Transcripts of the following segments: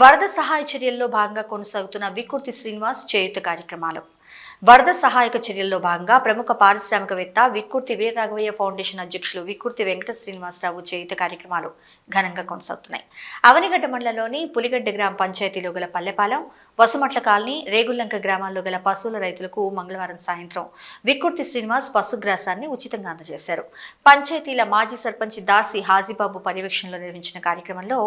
వరద సహాయ చర్యల్లో భాగంగా కొనసాగుతున్న వికుర్తి శ్రీనివాస్ చేయుత కార్యక్రమాలు. వరద సహాయక చర్యల్లో భాగంగా ప్రముఖ పారిశ్రామికవేత్త విక్కుర్తి వీరరాఘవయ్య ఫౌండేషన్ అధ్యక్షులు విక్కుర్తి వెంకట శ్రీనివాసరావు చేయుత కార్యక్రమాలు ఘనంగా కొనసాగుతున్నాయి. అవనిగడ్డ మండలంలోని పులిగడ్డ గ్రామ పంచాయతీలో గల పల్లెపాలెం వసుమట్ల కాలనీ రేగుల్లంక గ్రామాల్లో గల పశువుల రైతులకు మంగళవారం సాయంత్రం విక్కుర్తి శ్రీనివాస్ పశుగ్రాసాన్ని ఉచితంగా అందజేశారు. పంచాయతీల మాజీ సర్పంచ్ దాసి హాజీబాబు పర్యవేక్షణలో నిర్వహించిన కార్యక్రమంలో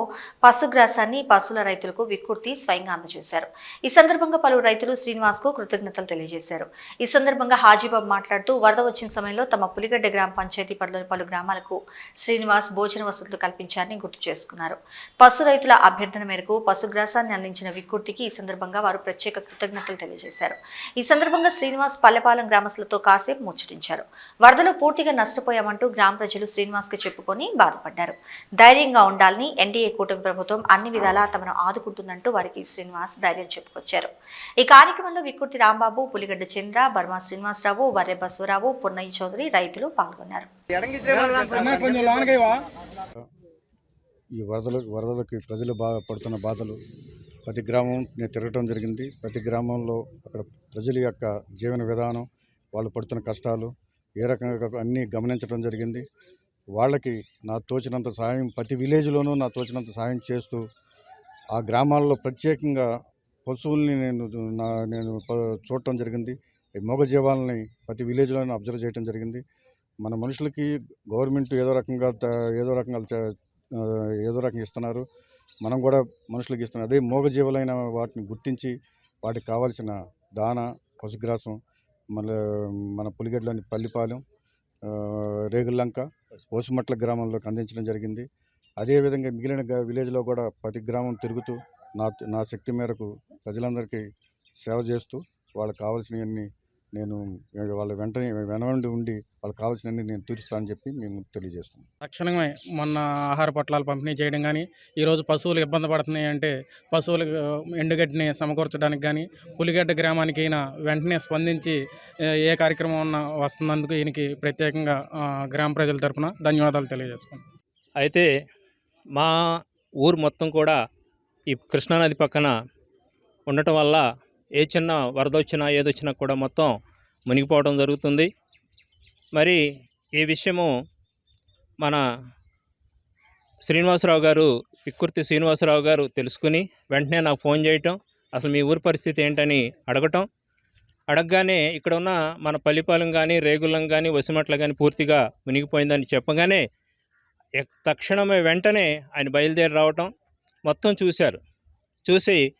పశుగ్రాసాన్ని పశువుల రైతులకు విక్కుర్తి స్వయంగా అందజేశారు. ఈ సందర్భంగా పలు రైతులు శ్రీనివాస్కు కృతజ్ఞతలు తెలియజేశారు. ఈ సందర్భంగా హాజీబాబు మాట్లాడుతూ వరద వచ్చిన సమయంలో తమ పులిగడ్డ గ్రామ పంచాయతీ పరిధిలోని పలు గ్రామాలకు శ్రీనివాస్ భోజన వసతులు కల్పించారని గుర్తు చేసుకున్నారు. పశు రైతుల అభ్యర్థన మేరకు పశుగ్రాసాన్ని అందించిన విక్కుర్తికి ఈ సందర్భంగా వారు ప్రత్యేక కృతజ్ఞతలు తెలియజేశారు. ఈ సందర్భంగా శ్రీనివాస్ పల్లెపాలెం గ్రామస్తులతో కాసేపు ముచ్చటించారు. వరదలో పూర్తిగా నష్టపోయామంటూ గ్రామ ప్రజలు శ్రీనివాస్కి చెప్పుకొని బాధపడ్డారు. ధైర్యంగా ఉండాలని ఎన్డీఏ కూటమి ప్రభుత్వం అన్ని విధాలా తమను ఆదుకుంటుందంటూ వారికి శ్రీనివాస్ ధైర్యం చెప్పుకొచ్చారు. ఈ కార్యక్రమంలో వికృతి రాంబాబు పులిగడ్డ చంద్ర బర్మా శ్రీనివాసరావు వర్రె బసవరావు పున్నయ్య చౌదరి రైతులు పాల్గొన్నారు. ఈ వరదలు వరదలకి ప్రజలు బాగా పడుతున్న బాధలు ప్రతి గ్రామం నేను తిరగటం జరిగింది. ప్రతి గ్రామంలో అక్కడ ప్రజల యొక్క జీవన విధానం వాళ్ళు పడుతున్న కష్టాలు ఏ రకంగా అన్నీ గమనించడం జరిగింది. వాళ్ళకి నా తోచినంత సహాయం ప్రతి విలేజ్లోనూ నా తోచినంత సహాయం చేస్తూ ఆ గ్రామాల్లో ప్రత్యేకంగా పశువుల్ని నేను నా నేను చూడటం జరిగింది. ఈ మూగజీవాలని ప్రతి విలేజ్లోనూ అబ్జర్వ్ చేయడం జరిగింది. మన మనుషులకి గవర్నమెంట్ ఏదో రకంగా త- ఏదో రకంగా ఏదో రకంగా ఇస్తున్నారు. మనం కూడా మనుషులకు ఇస్తున్నాం. అదే మూగజీవులైన వాటిని గుర్తించి వాటికి కావాల్సిన దాన పశుగ్రాసం మన మన పులిగడ్డలోని పల్లిపాలెం ఆ, రేగుల్లంక ఓసుమట్ల గ్రామంలోకి అందించడం జరిగింది. అదేవిధంగా మిగిలిన గ- విలేజ్లో కూడా ప్రతి గ్రామం తిరుగుతూ నా నా శక్తి మేరకు ప్రజలందరికీ సేవ చేస్తూ వాళ్ళకి కావాల్సినవన్నీ నేను వాళ్ళ వెంటనే వెనవండి ఉండి వాళ్ళకి కావాల్సినవన్నీ నేను తీరుస్తానని చెప్పి మేము తెలియజేస్తున్నాం. తక్షణమే మొన్న ఆహార పొట్లాలు పంపిణీ చేయడం కానీ ఈరోజు పశువులు ఇబ్బంది పడుతున్నాయి అంటే పశువులకు ఎండుగడ్డిని సమకూర్చడానికి కానీ పులిగడ్డ గ్రామానికి ఈయన వెంటనే స్పందించి ఏ- కార్యక్రమం ఉన్నా వస్తున్నందుకు ఈయనకి ప్రత్యేకంగా గ్రామ ప్రజల తరపున ధన్యవాదాలు తెలియజేసుకుంటాం అయితే మా ఊరు మొత్తం కూడా ఈ కృష్ణానది పక్కన ఉండటం వల్ల ఏ చిన్న వరద వచ్చినా ఏదొచ్చినా కూడా మొత్తం మునిగిపోవడం జరుగుతుంది. మరి ఈ విషయము మన శ్రీనివాసరావు గారు పిక్కుర్తి శ్రీనివాసరావు గారు తెలుసుకుని వెంటనే నాకు ఫోన్ చేయటం అసలు మీ ఊరి పరిస్థితి ఏంటని అడగటం. అడగగానే ఇక్కడ ఉన్న మన పల్లిపాలెం కానీ రేగులం కానీ వసిమట్ల కానీ పూర్తిగా మునిగిపోయిందని చెప్పగానే ఎక్- తక్షణమే వెంటనే ఆయన బయలుదేరి రావటం మొత్తం చూశారు. చూసి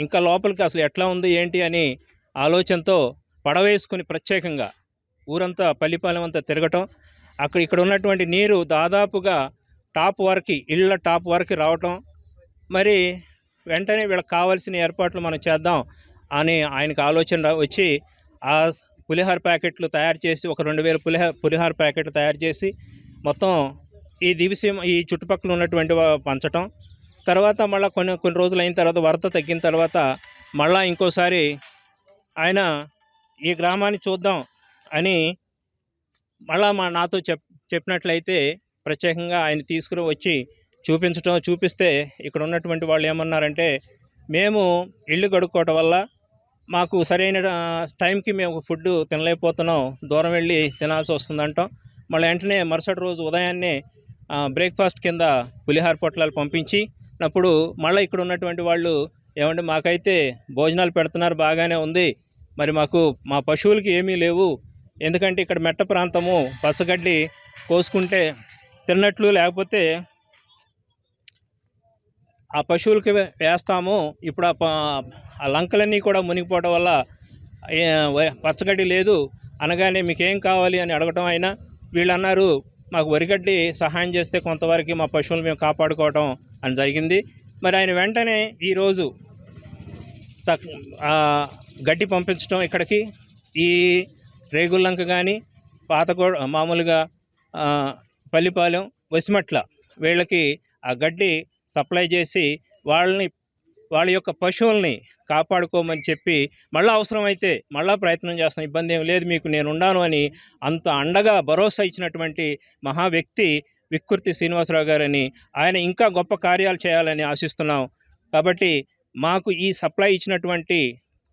ఇంకా లోపలికి అసలు ఎట్లా ఉంది ఏంటి? అని ఆలోచనతో పడవేసుకుని ప్రత్యేకంగా ఊరంతా పల్లిపాలెం అంతా తిరగటం అక్కడ ఇక్కడ ఉన్నటువంటి నీరు దాదాపుగా టాప్ వరకు ఇళ్ళ టాప్ వరకు రావటం. మరి వెంటనే వీళ్ళకి కావాల్సిన ఏర్పాట్లు మనం చేద్దాం అని ఆయనకు ఆలోచన వచ్చి ఆ పులిహార ప్యాకెట్లు తయారు చేసి ఒక రెండు వేల పులిహార పులిహార ప్యాకెట్లు తయారు చేసి మొత్తం ఈ దివిసీమ ఈ చుట్టుపక్కల ఉన్నటువంటి పంచటం. తర్వాత మళ్ళీ కొన్ని కొన్ని రోజులు అయిన తర్వాత వరద తగ్గిన తర్వాత మళ్ళీ ఇంకోసారి ఆయన ఈ గ్రామాన్ని చూద్దాం అని మళ్ళా మా నాతో చెప్ చెప్పినట్లయితే ప్రత్యేకంగా ఆయన తీసుకుని వచ్చి చూపించటం చూపిస్తే ఇక్కడ ఉన్నటువంటి వాళ్ళు ఏమన్నారంటే మేము ఇల్లు కడుక్కోవటం వల్ల మాకు సరైన టైంకి మేము ఫుడ్ తినలేకపోతున్నాం. దూరం వెళ్ళి తినాల్సి వస్తుందంటాం మళ్ళీ వెంటనే మరుసటి రోజు ఉదయాన్నే బ్రేక్ఫాస్ట్ కింద పులిహార పొట్లాలు పంపించి అప్పుడు మళ్ళీ ఇక్కడ ఉన్నటువంటి వాళ్ళు ఏమంటే మాకైతే భోజనాలు పెడుతున్నారు బాగానే ఉంది. మరి మాకు మా పశువులకి ఏమీ లేవు. ఎందుకంటే ఇక్కడ మెట్ట ప్రాంతము పచ్చగడ్డి కోసుకుంటే తిన్నట్లు లేకపోతే ఆ పశువులకి వేస్తాము. ఇప్పుడు ఆ ఆ లంకలన్నీ కూడా మునిగిపోవడం వల్ల పచ్చగడ్డి లేదు. అనగానే మీకేం కావాలి అని అడగటం అయినా వీళ్ళు అన్నారు మాకు వరిగడ్డి సహాయం చేస్తే కొంతవరకు మా పశువులు మేము కాపాడుకోవటం అని జరిగింది. మరి ఆయన వెంటనే ఈరోజు తక్ గడ్డి పంపించడం ఇక్కడికి. ఈ రేగుల్లంక కానీ పాతగో మామూలుగా పల్లిపాలెం వసిమట్ల వీళ్ళకి ఆ గడ్డి సప్లై చేసి వాళ్ళని వాళ్ళ యొక్క పశువుల్ని కాపాడుకోమని చెప్పి మళ్ళీ అవసరమైతే మళ్ళీ ప్రయత్నం చేస్తాను ఇబ్బంది ఏం లేదు మీకు నేను ఉన్నాను అని అంత అండగా భరోసా ఇచ్చినటువంటి మహా వ్యక్తి విక్కుర్తి శ్రీనివాసరావు గారని ఆయన ఇంకా గొప్ప కార్యాలు చేయాలని ఆశిస్తున్నాం. కాబట్టి మాకు ఈ సప్లై ఇచ్చినటువంటి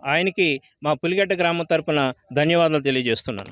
ఆయనకి మా పులిగడ్డ గ్రామం తరపున ధన్యవాదాలు తెలియజేస్తున్నాను.